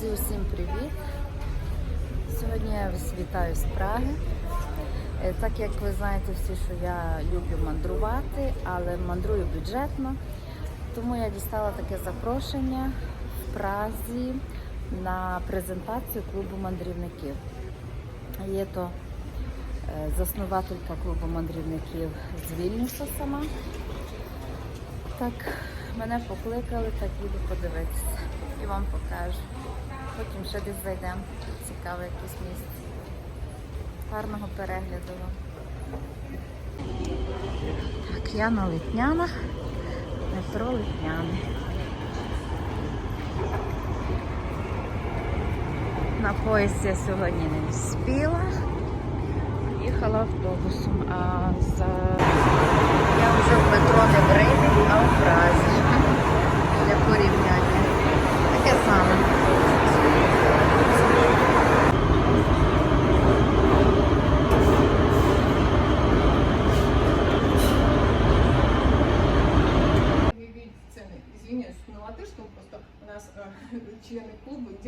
Друзі, усім привіт! Сьогодні я вас вітаю з Праги. Е, Так як ви знаєте всі, що я люблю мандрувати, але мандрую бюджетно, тому я дістала таке запрошення в Празі на презентацію клубу мандрівників. Є то е, заснувателька клубу мандрівників з Вільнюса сама. Так, мене покликали, так їду подивитися і вам покажу. Потім ще десь зайдемо. Цікаве якесь місце. Гарного перегляду вам. Так, я на Литнянах, метро Литняни. На поїзд я сьогодні не вспіла. Їхала автобусом, а за... я вже в метро не в Римі, а в Празі. Для порівняння. Таке саме.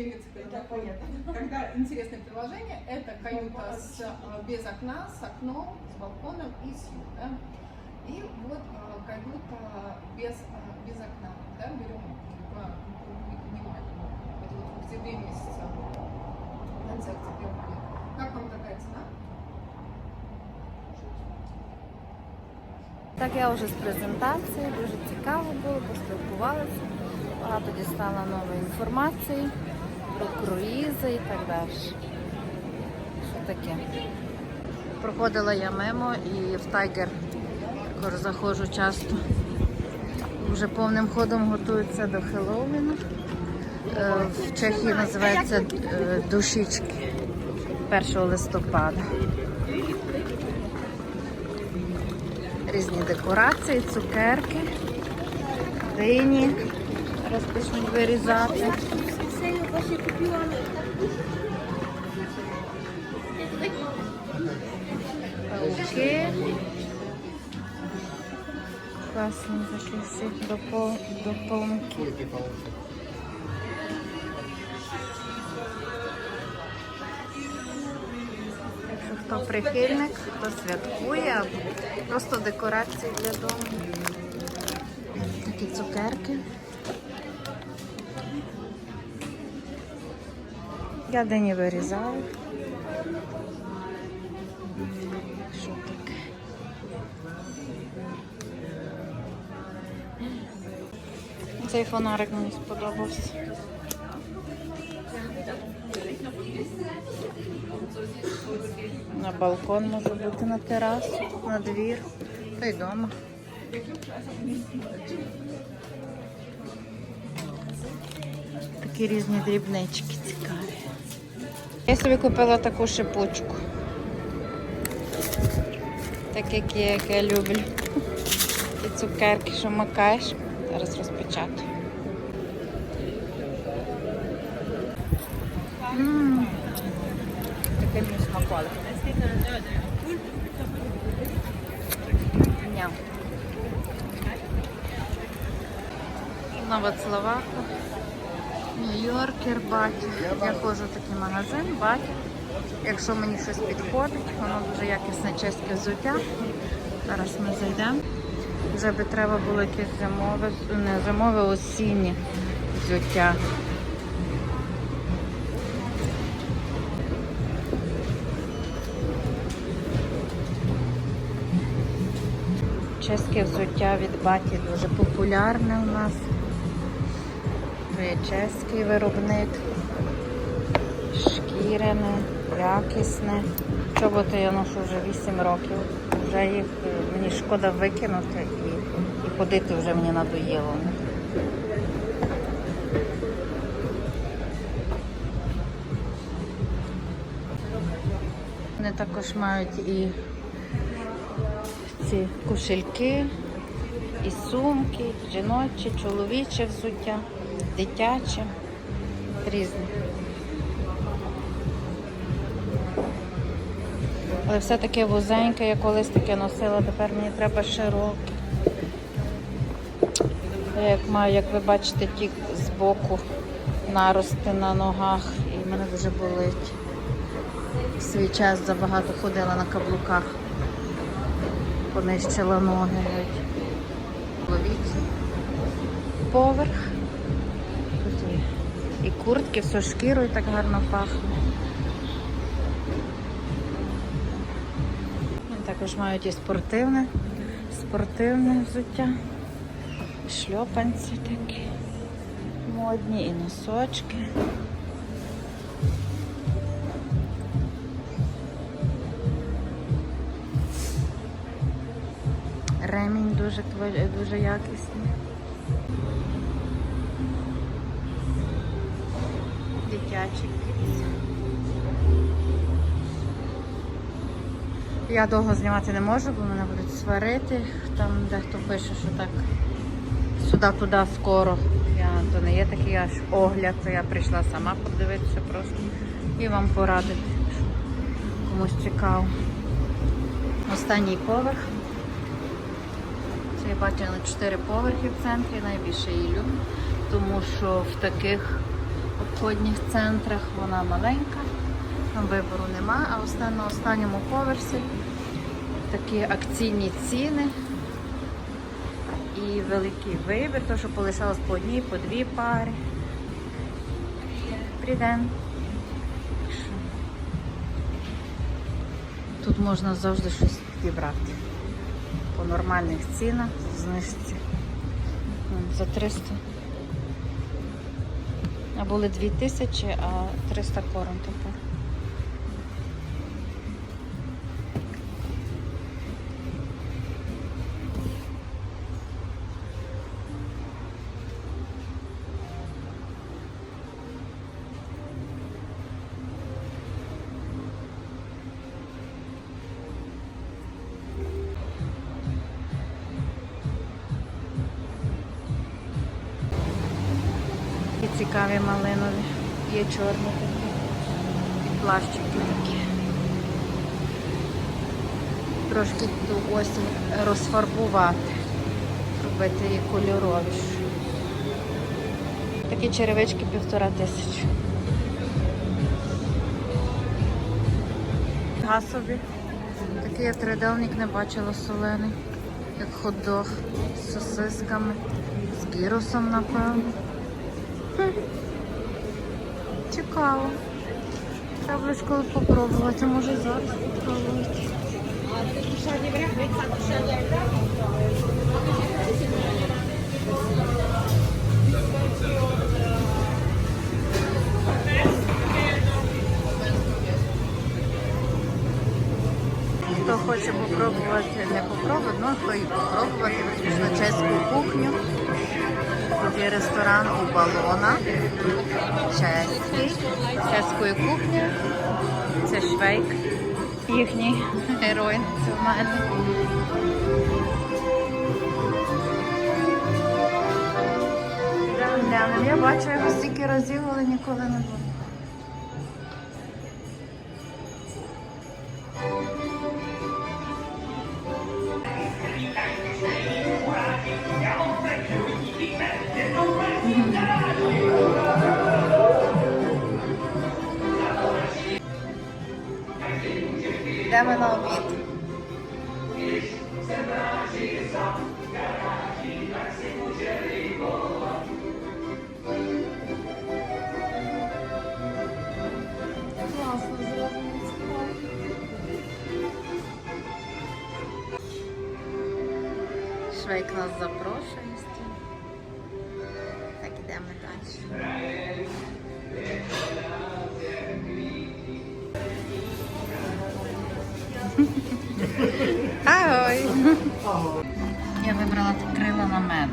клуба делятся когда, когда интересное приложение. Это каюта с, э, без окна, с окном, с балконом и с юг, да? И вот э, каюта без, э, без окна, да, берем по вниманию. Это вот в октябре месяце, в конце октября. Как вам такая цена? Так я вже з презентації, дуже цікаво було, поспілкувалися. Багато дістала нової інформації Про круїзи і так далі. Що таке? Проходила я мимо і в Тайгер заходжу часто. Вже повним ходом готуються до Хеллоуіну. Е, В Чехії називається е, душічки 1 листопада. різні декорації, цукерки, дині. Зараз почнуть вирізати. Пауки. Класні такі всі допол... дополнки. Якщо хто прихильник, хто святкує, просто декорації для дому. Такі цукерки. Я дині вирізаю. Що таке? Цей фонарик мені сподобався. На балкон може бути, на терасу, на двір, та й вдома. Такі різні дрібнички цікаві. Я собі купила таку шипучку. Так як є, як я люблю. І цукерки, що макаєш. Зараз розпечатаю. Таке мені смаколик. Ням. На Вацлаваку. Нью-Йоркер, Баті. Я ходжу в такий магазин, Баті. Якщо мені щось підходить, воно дуже якісне чеське взуття. Зараз ми зайдемо. Вже би треба було якесь зимове, не зимове, осіннє взуття. Чеське взуття від Баті дуже популярне у нас. Це чеський виробник. Шкіряне, якісне. Чоботи я ношу вже 8 років. Вже їх е, мені шкода викинути і, і ходити вже мені надоїло. Вони також мають і ці кошельки, і сумки, жіночі, чоловіче взуття, дитяче, різне. Але все таке вузеньке, я колись таке носила, тепер мені треба широке. Я як маю, як ви бачите, ті з боку нарости на ногах і мене дуже болить. В свій час забагато ходила на каблуках. Понищила ноги. Ловіть поверх. І- куртки, все шкірою так гарно пахне. Також мають і спортивне, спортивне взуття, шльопанці такі модні, і носочки. Ремінь дуже, дуже якісний. Я довго знімати не можу, бо мене будуть сварити. Там дехто пише, що так сюди-туди скоро. Я то не є такий аж огляд, то я прийшла сама подивитися просто і вам порадити, комусь цікаво. Останній поверх. Це я бачила 4 поверхи в центрі, найбільше її люблю, тому що в таких обходних центрах вона маленька, там вибору нема, а оста- на останньому поверсі такі акційні ціни і великий вибір, то що полишалось по одній, по дві пари. Приден. Тут можна завжди щось підібрати. По нормальних цінах, знижці. За 300. Були 2000, а 300 корон тепер. Цікаві малинові. Є чорні такі. І плащики такі. Трошки ту осінь розфарбувати. Робити її кольоровіше. Такі черевички півтора тисячі. Гасові. Такий я тридельник не бачила солений. Як хот-дог з сосисками, з гірусом, напевно. Цікаво. Треба буде коли попробувати, може зараз попробувати. Хто хоче попробувати, не попробувати, ну хто і попробувати, чеську кухню. Тут є ресторан у балона. Чеський. Чеської кухні. Це швейк. Їхній герой. Це в мене. Я бачу його стільки разів, але ніколи не було. Йдемо на обід. Швейк нас запрошує. Так, ідемо далі. Агой! Я вибрала крила на мед.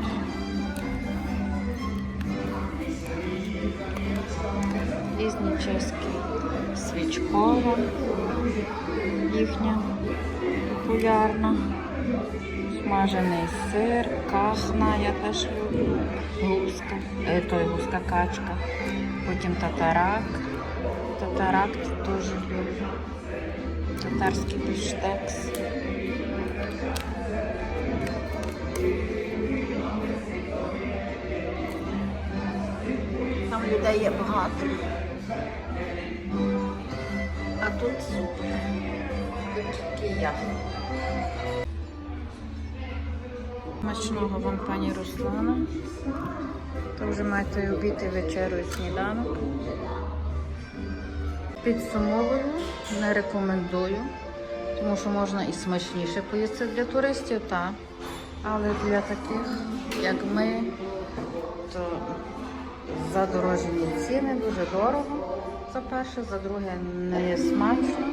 Різні чеські свічкова, їхня популярна. Смажений сир, кахна, я теж люблю. Гуска, е, той гуска качка. Потім татарак. Татарак теж люблю. Татарський біштекс. Там людей є багато. А тут супер. Тут тільки я. Смачного вам, пані Руслана. То вже маєте обід і вечерю і сніданок. Підсумовую, не рекомендую, тому що можна і смачніше поїсти для туристів, так. Але для таких, як ми, то задорожені ціни, дуже дорого. За перше, за друге, не є смачно.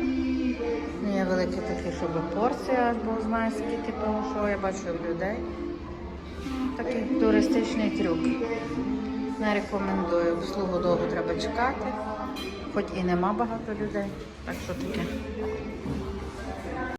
Не є великі такі, щоб порція, аж Бог знає скільки того, що я бачу в людей. Такий туристичний трюк. Не рекомендую. Обслугу довго треба чекати, хоч і нема багато людей. Так що таке.